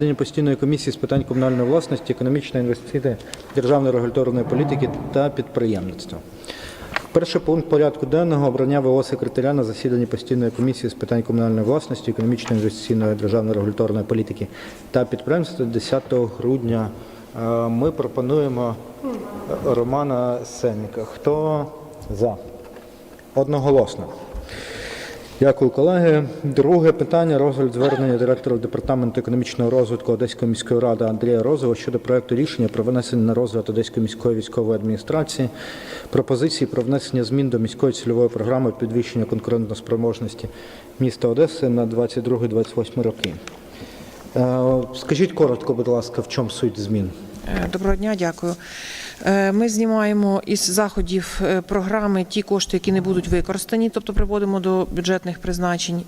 Засідання постійної комісії з питань комунальної власності, економічної інвестиційної, державної регуляторної політики та підприємництва. Перший пункт порядку денного обрання ВО секретаря на засіданні постійної комісії з питань комунальної власності, економічної інвестиційної, державної регуляторної політики та підприємництва 10 грудня. Е, Ми пропонуємо Романа Сенніка. Хто за? Одноголосно. Дякую, колеги. Друге питання розгляд звернення директора департаменту економічного розвитку Одеської міської ради Андрія Розова щодо проекту рішення про винесення на розгляд Одеської міської військової адміністрації пропозиції про внесення змін до міської цільової програми підвищення конкурентоспроможності міста Одеси на 22-28 роки. Е, Скажіть коротко, будь ласка, в чому суть змін? Е, Доброго дня, дякую. Е, Ми знімаємо із заходів е, програми ті кошти, які не будуть використані, тобто приводимо до бюджетних призначень.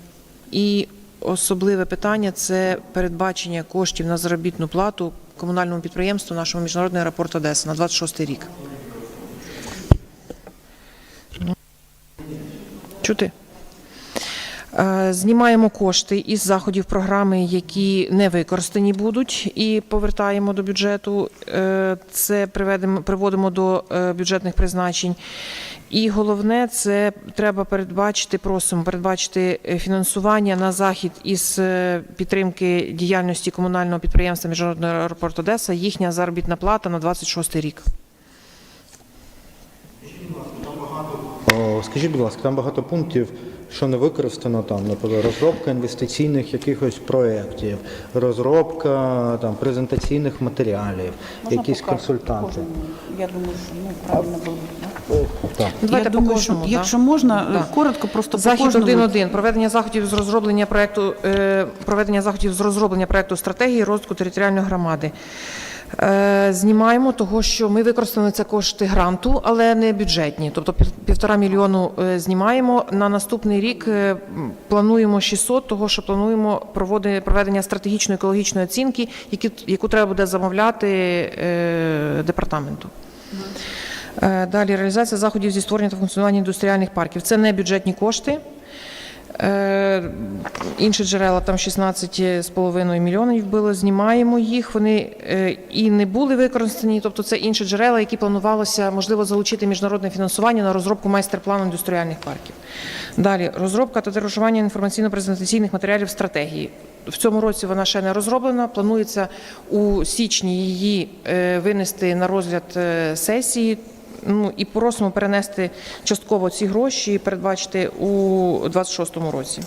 І особливе питання це передбачення коштів на заробітну плату комунальному підприємству нашому міжнародний аеропорт Одеса на 26 рік. Чути? Е, Знімаємо кошти із заходів програми, які не використані будуть, і повертаємо до бюджету. Е, Це приводимо до е, бюджетних призначень. І головне, це треба передбачити, просимо передбачити фінансування на захід із підтримки діяльності комунального підприємства Міжнародний аеропорт Одеса, їхня заробітна плата на 26 рік. Скажіть, будь ласка, там багато пунктів, що не використано там, наприклад, розробка інвестиційних якихось проєктів, розробка там презентаційних матеріалів, якісь консультанти. Я думаю, що ну правильно було. Так. Ну, Давайте Я по думаю, що кожному, да? якщо можна, Да. е, коротко просто по Захід кожному. 1.1. Проведення заходів з розроблення проекту е, проведення заходів з розроблення проекту стратегії розвитку територіальної громади. Е, Знімаємо того, що ми використали це кошти гранту, але не бюджетні. Тобто пів- півтора мільйону е, знімаємо. На наступний рік е, плануємо 600, того що плануємо проведення стратегічної екологічної оцінки, яку треба буде замовляти департаменту. Далі реалізація заходів зі створення та функціонування індустріальних парків. Це не бюджетні кошти. Е, Інші джерела там 16,5 мільйонів було, знімаємо їх. Вони е, і не були використані. Тобто це інші джерела, які планувалося можливо залучити міжнародне фінансування на розробку майстер-плану індустріальних парків. Далі розробка та тиражування інформаційно-презентаційних матеріалів стратегії. В цьому році вона ще не розроблена. Планується у січні її е, винести на розгляд сесії. Ну і просимо перенести частково ці гроші і передбачити у 26-му році.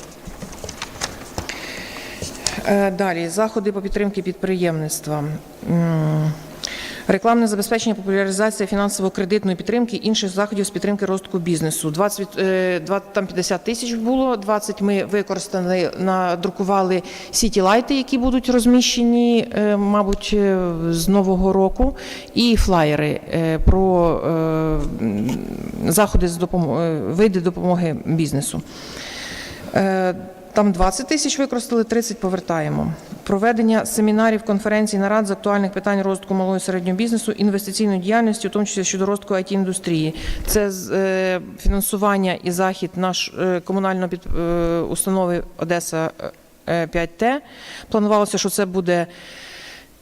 Е, Далі заходи по підтримці підприємництва. Рекламне забезпечення, популяризація фінансово-кредитної підтримки інших заходів з підтримки розвитку бізнесу. 20, від- е, два- там 50 тисяч було, 20 ми використали, надрукували сіті-лайти, які будуть розміщені, е, мабуть, е, з нового року, і флаєри про заходи з допомоги, види допомоги бізнесу. Е, Там 20 тисяч використали, 30 повертаємо. Проведення семінарів, конференцій, нарад з актуальних питань розвитку малого і середнього бізнесу, інвестиційної діяльності, у тому числі щодо розвитку it індустрії. Це е, фінансування і захід наш е, комунальної під, е, установи Одеса е, 5Т. Планувалося, що це буде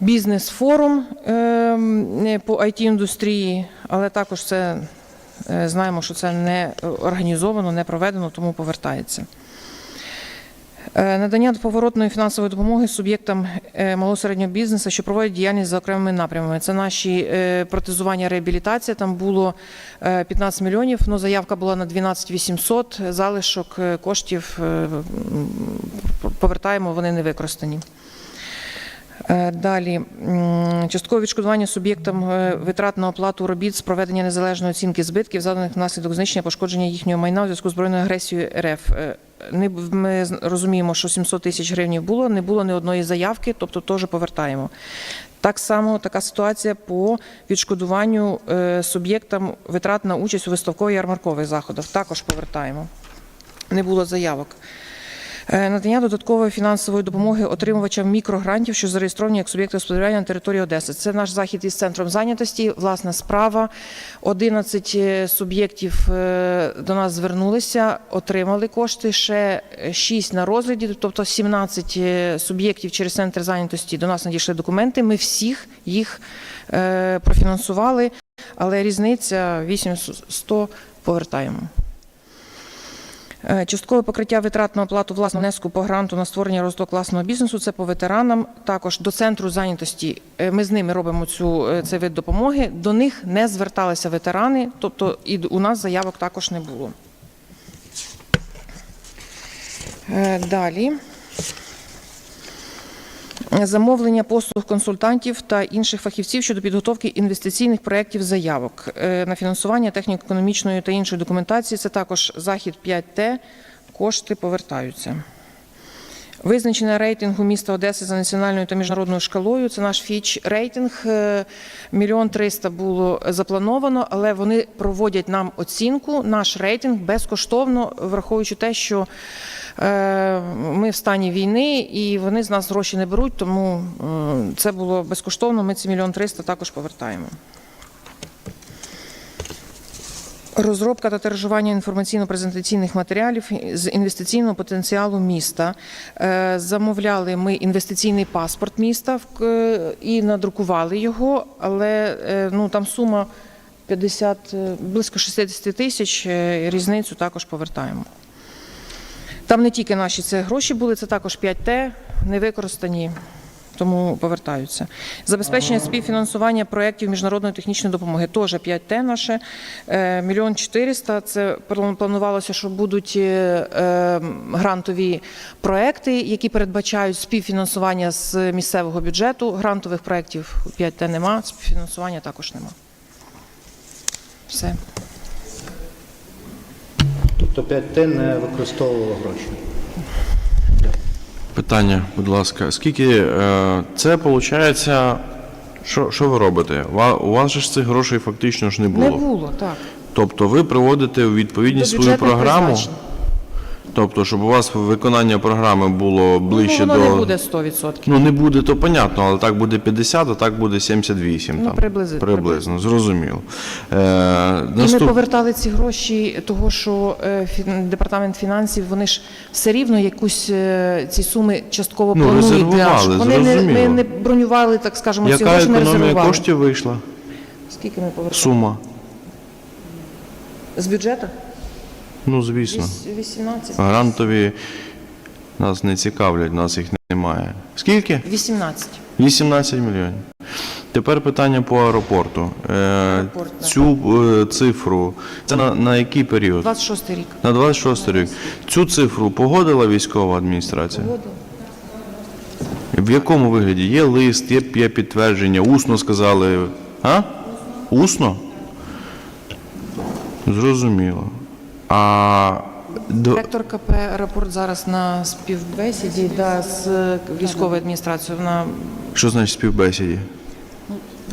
бізнес-форум е, по it індустрії, але також це е, знаємо, що це не організовано, не проведено, тому повертається. Е, Надання поворотної фінансової допомоги суб'єктам е, малого середнього бізнесу, що проводять діяльність за окремими напрямами. Це наші е, протезування, реабілітація. Там було е, 15 мільйонів. Ну, заявка була на 12 800. Залишок коштів повертаємо, вони не використані. Е, Далі часткове відшкодування суб'єктам е, витрат на оплату робіт з проведення незалежної оцінки збитків, заданих внаслідок знищення пошкодження їхнього майна у зв'язку з збройною агресією РФ. Е, ми розуміємо, що 700 тисяч гривень було, не було ні одної заявки, тобто теж повертаємо. Так само така ситуація по відшкодуванню суб'єктам витрат на участь у виставкових ярмаркових заходах. Також повертаємо. Не було заявок. Е, Надання додаткової фінансової допомоги отримувачам мікрогрантів, що зареєстровані як суб'єкти господарювання на території Одеси. Це наш захід із центром зайнятості. Власна справа. 11 е, суб'єктів е, до нас звернулися, отримали кошти. Ще 6 на розгляді, тобто 17 е, суб'єктів через центр зайнятості до нас надійшли документи. Ми всіх їх профінансували, але різниця 800 повертаємо. Е, Часткове покриття витрат на оплату власного внеску по гранту на створення розвиток власного бізнесу. Це по ветеранам. Також до центру зайнятості. е, Ми з ними робимо цю е, цей вид допомоги. До них не зверталися ветерани, тобто і у нас заявок також не було. Далі. Замовлення послуг консультантів та інших фахівців щодо підготовки інвестиційних проєктів заявок Е, на фінансування техніко-економічної та іншої документації. Це також захід 5Т. Кошти повертаються. Визначення рейтингу міста Одеси за національною та міжнародною шкалою. Це наш фіч рейтинг. Е, Мільйон триста було заплановано, але вони проводять нам оцінку, наш рейтинг безкоштовно, враховуючи те, що ми в стані війни і вони з нас гроші не беруть, тому е, це було безкоштовно. Ми ці мільйон триста також повертаємо. Розробка та тиражування інформаційно-презентаційних матеріалів з інвестиційного потенціалу міста. Е, Замовляли ми інвестиційний паспорт міста е, і надрукували його, але е, ну, там сума 50, е, близько 60 тисяч, е, різницю також повертаємо. Там не тільки наші це гроші були, це також 5Т, не використані, тому повертаються. Забезпечення співфінансування проєктів міжнародної технічної допомоги теж 5Т наше. Е, Мільйон 400. Це планувалося, що будуть е, е, грантові проекти, які передбачають співфінансування з місцевого бюджету. Грантових проєктів 5Т нема, співфінансування також нема. Все. Тобто 5Т не використовувало гроші. Питання, будь ласка, скільки е, це виходить, що, що ви робите? У вас же ж цих грошей фактично ж не було. Не було, так. Тобто ви приводите у відповідність До свою програму, призначень. Тобто, щоб у вас виконання програми було ближче ну, воно до. не буде 100%. Ну не буде, то понятно, але так буде 50, а так буде 78. Ну, там. приблизи- приблизно, зрозуміло. Е, І ми повертали ці гроші, того що е, фін- департамент фінансів вони ж все рівно якусь е, ці суми частково Ну, планують резервували, вони не, ми не бронювали, так скажемо, ці гроші не економія резервували. коштів вийшла? Скільки ми повертали? Сума? З бюджету? Ну, звісно. 18. Грантові нас не цікавлять, нас їх немає. Скільки? 18. 18 мільйонів. Тепер питання по аеропорту. Е, Аеропорт, цю е, цифру, це на, на який період? 26 рік. На 26 рік. Цю цифру погодила військова адміністрація? В якому вигляді? Є лист, є, є підтвердження, усно сказали. А? Усно? Зрозуміло. А Директор КП аеропорт зараз на співбесіді да, з військовою адміністрацією. На що значить співбесіді?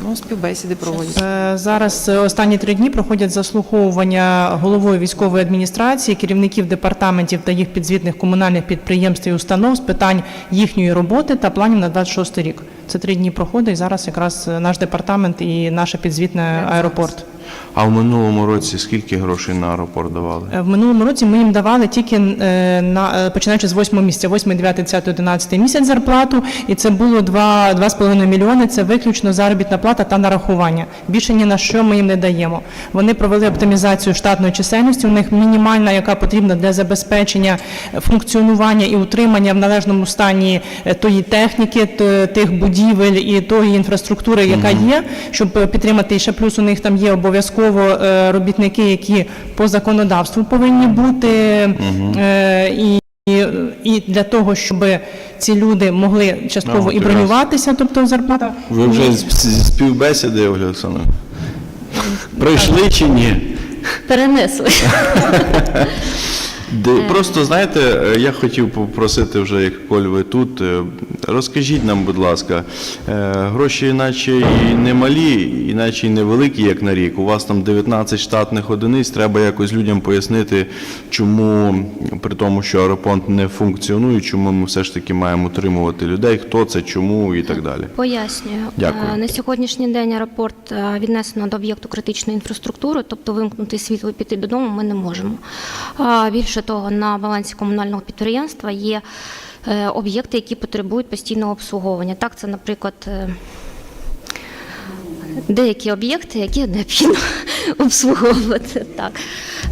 ну, співбесіди проводять. Е, Зараз е, останні три дні проходять заслуховування головою військової адміністрації, керівників департаментів та їх підзвітних комунальних підприємств і установ з питань їхньої роботи та планів на 26 рік. Це три дні проходить. І зараз якраз е, наш департамент і наше підзвітне аеропорт. А в минулому році скільки грошей на аеропорт давали? Е, В минулому році ми їм давали тільки е, на е, починаючи з 8 місяця, 8, 9, 10, 11 місяць зарплату, і це було 2, 2,5 мільйони. Це виключно заробітна плата та нарахування. Більше ні на що ми їм не даємо. Вони провели оптимізацію штатної чисельності. У них мінімальна, яка потрібна для забезпечення функціонування і утримання в належному стані тої техніки, тих будівель і тої інфраструктури, яка є, щоб підтримати. І ще плюс у них там є обов'язково е, робітники, які по законодавству повинні бути. Е, І і, і для того, щоб ці люди могли частково А, і бронюватися, тобто зарплата. Ви вже з півбесіди, співбесіди, Ольга Олександровна? Прийшли чи ні? Перенесли. Де, просто знаєте, е, я хотів попросити вже, як коль ви тут, е, розкажіть нам, будь ласка, е, гроші іначе і не малі, іначе і не великі, як на рік. У вас там 19 штатних одиниць. Треба якось людям пояснити, чому при тому, що аеропорт не функціонує, чому ми все ж таки маємо утримувати людей, хто це, чому і так далі. Пояснюю. Дякую. Е, На сьогоднішній день аеропорт е, віднесено до об'єкту критичної інфраструктури, тобто вимкнути світло і піти додому ми не можемо. А Більше того, на балансі комунального підприємства є е, об'єкти, які потребують постійного обслуговування. Так, це, наприклад, е, деякі об'єкти, які необхідно обслуговувати. Так.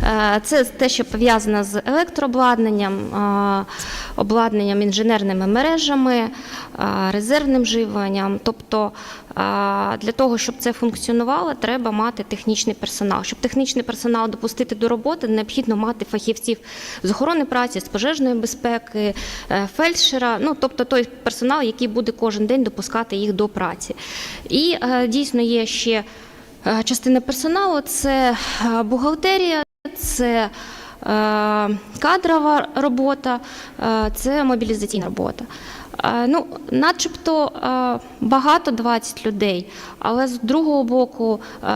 Е, Це те, що пов'язане з електрообладнанням, е, обладнанням інженерними мережами, е, резервним живленням. Тобто для того, щоб це функціонувало, треба мати технічний персонал. Щоб технічний персонал допустити до роботи, необхідно мати фахівців з охорони праці, з пожежної безпеки, фельдшера, ну тобто той персонал, який буде кожен день допускати їх до праці. І дійсно є ще частина персоналу: це е, бухгалтерія, це е, кадрова робота, е, це мобілізаційна робота. Е, Ну, начебто е, багато 20 людей, але з другого боку е,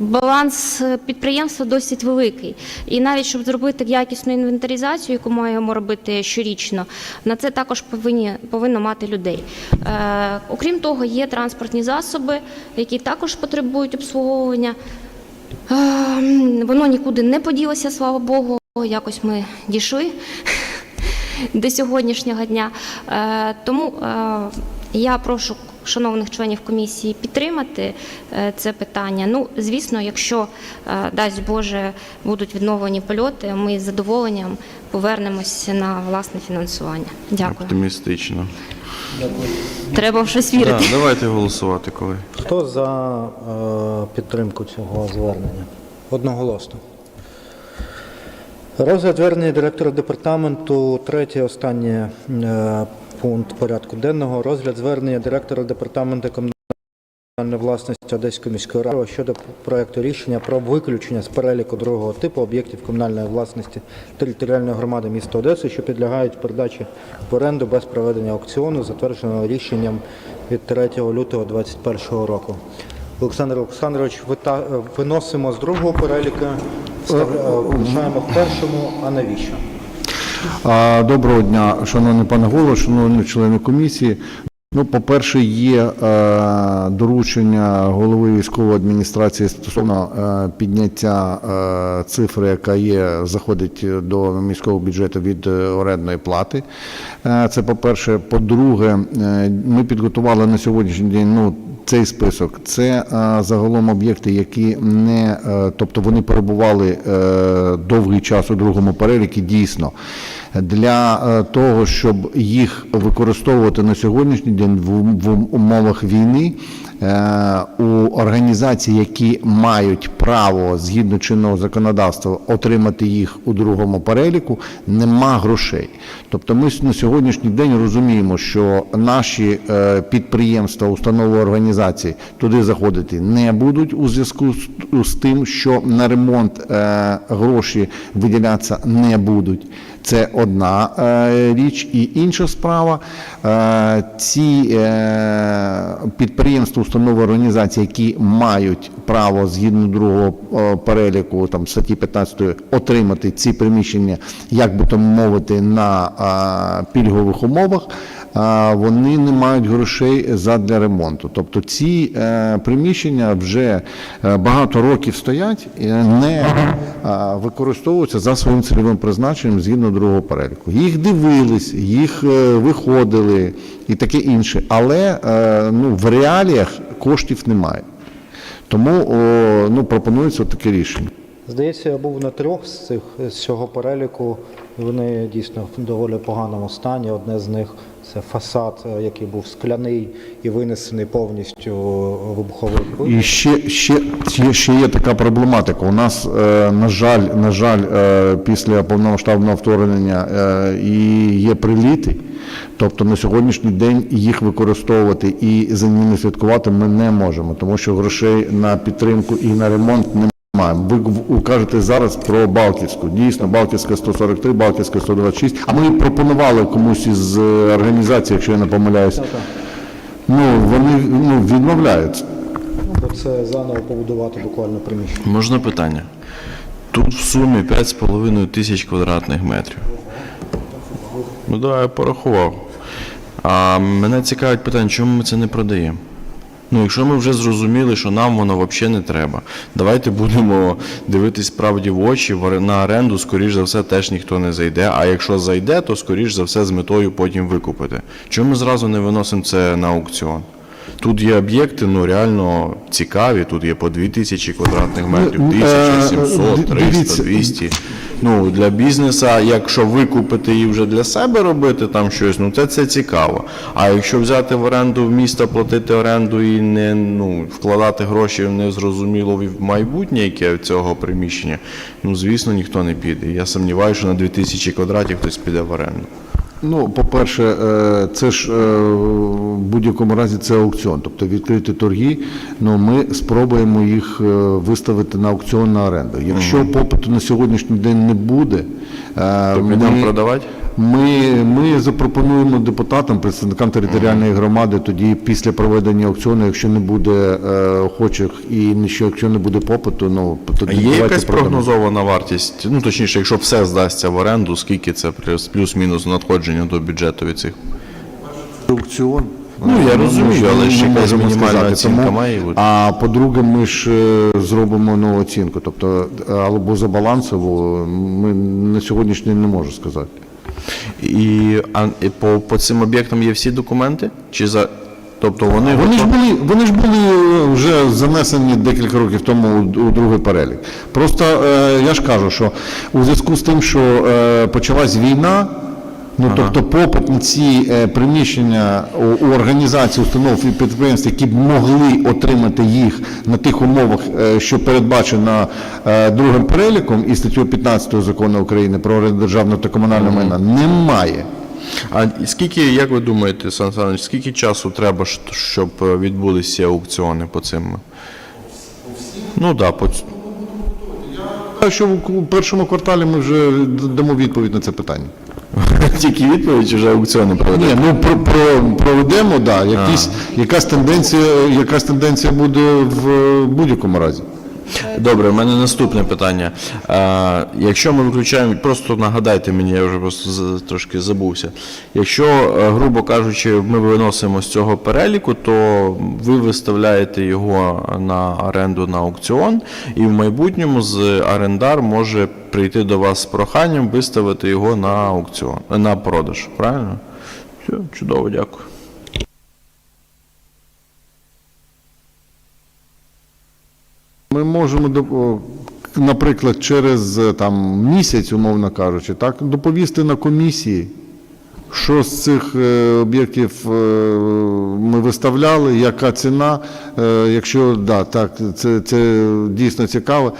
баланс підприємства досить великий. І навіть щоб зробити якісну інвентаризацію, яку маємо робити щорічно, на це також повинні, повинно мати людей. Окрім того, є транспортні засоби, які також потребують обслуговування. Воно нікуди не поділося, слава Богу. Якось ми дійшли до сьогоднішнього дня. Е, Тому е, я прошу шановних членів комісії підтримати е, це питання. Ну, звісно, якщо дасть Боже будуть відновлені польоти, ми з задоволенням повернемося на власне фінансування. Дякую. Оптимістично. Треба в щось вірити. Так, давайте голосувати, коли. Хто за е, підтримку цього звернення? Одноголосно. Розгляд звернення директора департаменту, третій останній е, пункт порядку денного. Розгляд звернення директора департаменту комунальної власності Одеської міської ради щодо проекту рішення про виключення з переліку другого типу об'єктів комунальної власності територіальної громади міста Одеси, що підлягають передачі в оренду без проведення аукціону, затвердженого рішенням від 3 лютого 2021 року. Олександр Олександрович, виносимо з другого переліка, вставля- е, в першому, а навіщо? Доброго дня, шановний пане голово, шановні члени комісії. Ну, по-перше, є е, доручення голови військової адміністрації стосовно е, підняття е, цифри, яка є, заходить до міського бюджету від орендної плати. Е, це по-перше. По-друге, е, ми підготували на сьогоднішній день ну, цей список. Це е, загалом об'єкти, які не, е, тобто вони перебували е, довгий час у другому переліку, дійсно. Для е, того, щоб їх використовувати на сьогоднішній день в, умовах війни, е, у організацій, які мають право згідно чинного законодавства отримати їх у другому переліку, нема грошей. Тобто ми на сьогоднішній день розуміємо, що наші е, підприємства, установи організації туди заходити не будуть у зв'язку з, тим, що на ремонт гроші виділятися не будуть. Це одна е, річ. І інша справа, е, ці е, підприємства, установи організації, які мають право згідно другого переліку там статті 15 отримати ці приміщення, як би то мовити, на пільгових умовах. Вони не мають грошей задля ремонту. Тобто ці е, приміщення вже е, багато років стоять не е, використовуються за своїм цільовим призначенням згідно другого переліку. Їх дивились, їх виходили і таке інше. Але ну, в реаліях коштів немає. Тому ну, пропонується таке рішення. Здається, я був на трьох з цих з цього переліку. Вони дійсно в доволі поганому стані. Одне з них це фасад, е, який був скляний і винесений повністю вибуховою хвилею. І ще, ще, ще, є така проблематика. У нас, е, на жаль, на жаль, е, після повномасштабного вторгнення і є приліти. Тобто на сьогоднішній день їх використовувати і за ними слідкувати ми не можемо, тому що грошей на підтримку і на ремонт немає. Маємо. Ви кажете зараз про Балтівську. Дійсно, Балтівська 143, Балтівська 126. А ми пропонували комусь із е, організацій, якщо я не помиляюсь. Ну, вони ну, відмовляються. Ну, це заново побудувати буквально приміщення. Можна питання? Тут в сумі 5,5 тисяч квадратних метрів. Ну да, я порахував. А мене цікавить питання, чому ми це не продаємо? Ну, якщо ми вже зрозуміли, що нам воно взагалі не треба, давайте будемо дивитись справді в очі, на оренду, скоріш за все, теж ніхто не зайде. А якщо зайде, то скоріш за все з метою потім викупити. Чому ми зразу не виносимо це на аукціон? Тут є об'єкти, ну реально цікаві. Тут є по 2000 квадратних метрів, Ну, е, 1700, ди- 300, 200. Ну, для бізнеса, якщо викупити і вже для себе робити там щось, ну це, це цікаво. А якщо взяти в оренду в місто, платити оренду і не ну, вкладати гроші в незрозуміло в майбутнє, яке цього приміщення, ну звісно, ніхто не піде. Я сумніваюся, що на 2000 квадратів хтось піде в оренду. Ну, по-перше, е, це ж е, в будь-якому разі це аукціон, тобто відкриті торги. Ну, ми спробуємо їх е, виставити на аукціон на оренду. Якщо попиту на сьогоднішній день не буде, То ми, продавати? Ми, ми запропонуємо депутатам, представникам територіальної громади, тоді після проведення аукціону, якщо не буде е, охочих і якщо не буде попиту, ну тоді є якась продамо. прогнозована вартість? Ну точніше, якщо все здасться в оренду, скільки це плюс- плюс-мінус надходження до бюджету від цих? аукціон. Ну, я розумію, але ми якась мінімальна сказати. оцінка Тому- має бути. А по-друге, ми ж е, зробимо нову оцінку. Тобто, е, або за балансову, ми на сьогоднішній не можу сказати. І, а, і по, по цим об'єктам є всі документи? Чи за. Тобто вони, Вони ж були, вони ж були е, вже занесені декілька років тому у, у другий перелік. Просто е, я ж кажу, що у зв'язку з тим, що е, почалась війна. Ну, тобто попит на ці е, приміщення у, у організацій, установ і підприємств, які б могли отримати їх на тих умовах, е, що передбачено е, другим переліком і статтю 15 закону України про оренду державного та комунального майна, немає. А скільки, як ви думаєте, Сан Саныч, скільки часу треба, щоб відбулися аукціони по цим? Ну да, по... Що в першому кварталі ми вже дамо відповідь на це питання. Тільки відповідь, вже аукціони проведемо. Ні, ну про, про, проведемо, да, якісь, якась тенденція, якась тенденція буде в будь-якому разі. Добре, у мене наступне питання. А, якщо ми виключаємо, просто нагадайте мені, я вже просто трошки забувся. Якщо, е, грубо кажучи, ми виносимо з цього переліку, то ви виставляєте його на оренду на аукціон, і в майбутньому з орендар може прийти до вас з проханням виставити його на аукціон, на продаж. Правильно? Все, чудово, дякую. Ми можемо, наприклад, через е, там, місяць, умовно кажучи, так, доповісти на комісії, що з цих е, об'єктів е, ми виставляли, яка ціна, якщо да, так, це, це дійсно цікаво.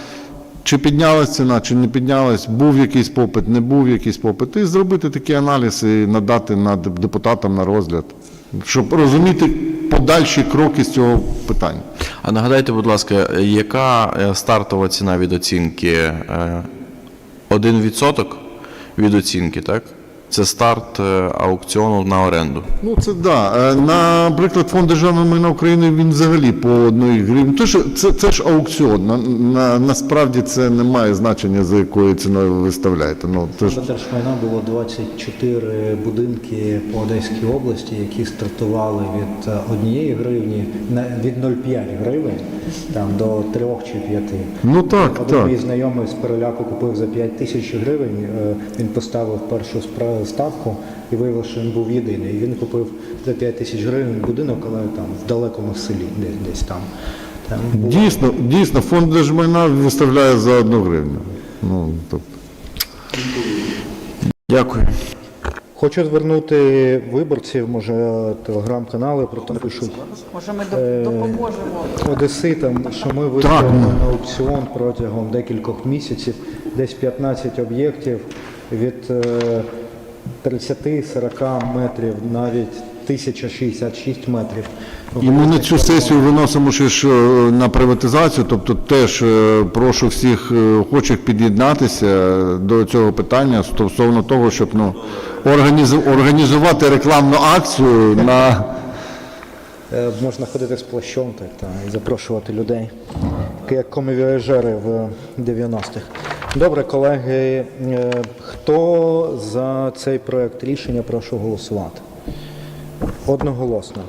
Чи піднялась ціна, чи не піднялась, був якийсь попит, не був якийсь попит, і зробити такий аналіз і надати на депутатам на розгляд, щоб розуміти подальші кроки з цього питання. А нагадайте, будь ласка, яка е, стартова ціна від оцінки? Е, 1% від оцінки, так? Це старт е, аукціону на оренду. Ну це да. Е, Наприклад, фонд державного майна України він взагалі по одній гривні. Тож це, це ж аукціон. На, на, насправді це не має значення, за якою ціною ви виставляєте. Ну це ж Держмайна було 24 будинки по Одеській області, які стартували від е, однієї гривні на- від 0,5 гривень там до 3 чи 5. ну так, Один так. мій знайомий з переляку купив за 5 тисяч гривень. Він поставив першу спра- ставку і виявив, що він був єдиний. І Він купив за 5 тисяч гривень будинок, але там в далекому селі, десь, десь там. там було- Дійсно, дійсно, фонд держмайна виставляє за одну гривню. Ну тобто. Дякую. Хочу звернути виборців, може, телеграм-канали про те пишуть. Може, ми допоможемо. Одеситам, що ми виставимо на аукціон протягом декількох місяців десь 15 об'єктів від е, 30-40 метрів, навіть 1066 метрів. І ми на цю сесію виносимо ще ж е, на приватизацію, тобто теж е, прошу всіх е, охочих під'єднатися до цього питання стосовно того, щоб ну, організу- організувати рекламну акцію на Можна ходити з плащом так, та, і запрошувати людей, як комівіажери в 90-х. Добре, колеги, е, хто за цей проект рішення прошу голосувати? Одноголосно.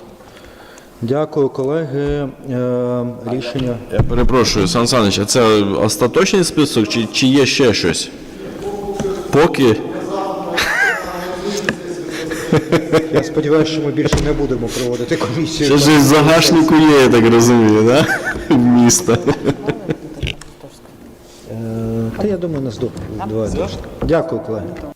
Дякую, колеги. Е, Рішення. Я перепрошую, Сан Саныч, а це остаточний список чи, чи є ще щось? Поки. Я сподіваюся, що ми більше не будемо проводити комісію. Ще ж загашнику є, я так розумію, да? Міста. Думаю, нас до- Дякую, колеги.